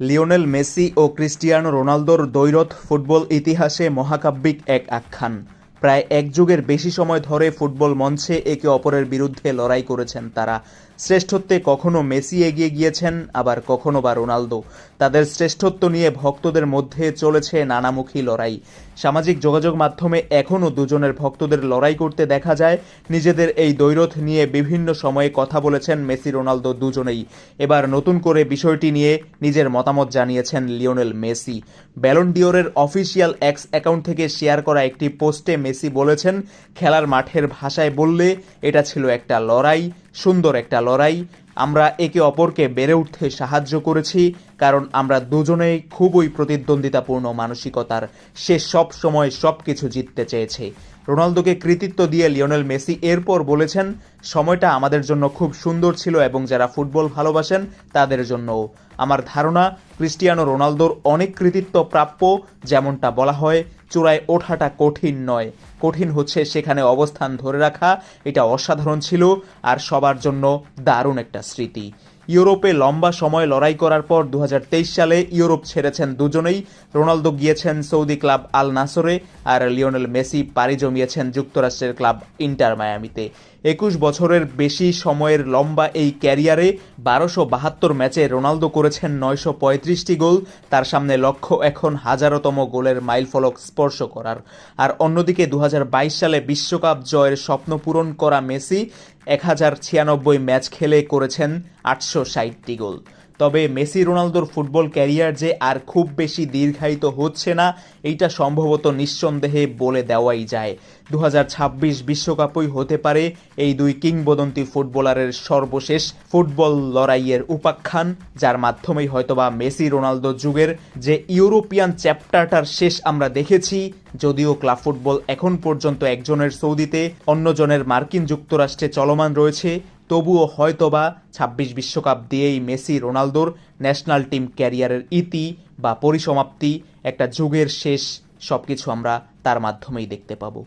Lionel Messi ও Cristiano রোনালদোর দৈরথ football ইতিহাসে মহাকাব্যিক এক আখ্যান। প্রায় এক যুগের বেশি সময় ধরে ফুটবল মঞ্চে একে অপরের বিরুদ্ধে লড়াই করেছেন তারা। শ্রেষ্ঠত্বে কখনো মেসি এগিয়ে গিয়েছেন, আবার কখনো বা রোনালদো। তাদের শ্রেষ্ঠত্ব নিয়ে ভক্তদের মধ্যে চলেছে নানামুখী লড়াই। সামাজিক যোগাযোগ মাধ্যমে এখনও দুজনের ভক্তদের লড়াই করতে দেখা যায়। নিজেদের এই দ্বৈরথ নিয়ে বিভিন্ন সময়ে কথা বলেছেন মেসি, রোনালদো দুজনেই। এবার নতুন করে বিষয়টি নিয়ে নিজের মতামত জানিয়েছেন লিওনেল মেসি। ব্যালন ডিওরের অফিসিয়াল এক্স অ্যাকাউন্ট থেকে শেয়ার করা একটি পোস্টে মেসি বলেছেন, খেলার মাঠের ভাষায় বললে এটা ছিল একটা লড়াই। সুন্দর একটা লড়াই। আমরা একে অপরকে বেড়ে উঠতে সাহায্য করেছি, কারণ আমরা দুজনেই খুবই প্রতিদ্বন্দ্বিতাপূর্ণ মানসিকতার সে সব সময় সব কিছু জিততে চেয়েছে। রোনালদোকে কৃতিত্ব দিয়ে লিওনেল মেসি এরপর বলেছেন, সময়টা আমাদের জন্য খুব সুন্দর ছিল এবং যারা ফুটবল ভালোবাসেন তাদের জন্যও। আমার ধারণা, ক্রিস্টিয়ানো রোনালদোর অনেক কৃতিত্ব প্রাপ্য, যেমনটা বলা হয়, চূড়ায় ওঠাটা কঠিন নয়। কঠিন হচ্ছে সেখানে অবস্থান ধরে রাখা, এটা অসাধারণ ছিল, আর সবার জন্য দারুণ একটা স্মৃতি। ইউরোপে লম্বা সময় লড়াই করার পর দু হাজার তেইশ সালে ইউরোপ ছেড়েছেন দুজনেই। রোনালদো গিয়েছেন সৌদি ক্লাব আল নাসরে আর লিওনেল মেসি পাড়ি জমিয়েছেন যুক্তরাষ্ট্রের ক্লাব ইন্টার মায়ামিতে। একুশ বছরের বেশি সময়ের লম্বা এই ক্যারিয়ারে বারোশো বাহাত্তর ম্যাচে রোনালদো করেছেন নয়শো পঁয়ত্রিশটি গোল। তার সামনে লক্ষ্য এখন হাজারোতম গোলের মাইলফলক স্পর্শ করার। আর অন্যদিকে দু হাজার বাইশ সালে বিশ্বকাপ জয়ের স্বপ্ন পূরণ করা মেসি এক হাজার ছিয়ানব্বই ম্যাচ খেলে করেছেন আটশো ষাটটি গোল। তবে মেসি রোনালদোর ফুটবল ক্যারিয়ার যে আর খুব বেশি দীর্ঘায়িত হচ্ছে না, এইটা সম্ভবত নিঃসন্দেহে বলে দেওয়াই যায়। দু বিশ্বকাপই হতে পারে এই দুই কিংবদন্তি ফুটবলারের সর্বশেষ ফুটবল লড়াইয়ের উপাখ্যান, যার মাধ্যমেই হয়তোবা মেসি রোনালদো যুগের যে ইউরোপিয়ান চ্যাপ্টারটার শেষ আমরা দেখেছি, যদিও ক্লাব ফুটবল এখন পর্যন্ত একজনের সৌদিতে, অন্যজনের মার্কিন যুক্তরাষ্ট্রে চলমান রয়েছে। তবুও হয়তোবা ছাব্বিশ বিশ্বকাপ দিয়েই মেসি, রোনালদোর ন্যাশনাল টিম ক্যারিয়ারের ইতি বা পরিসমাপ্তি, একটা যুগের শেষ, সবকিছু আমরা তার মাধ্যমেই দেখতে পাবো।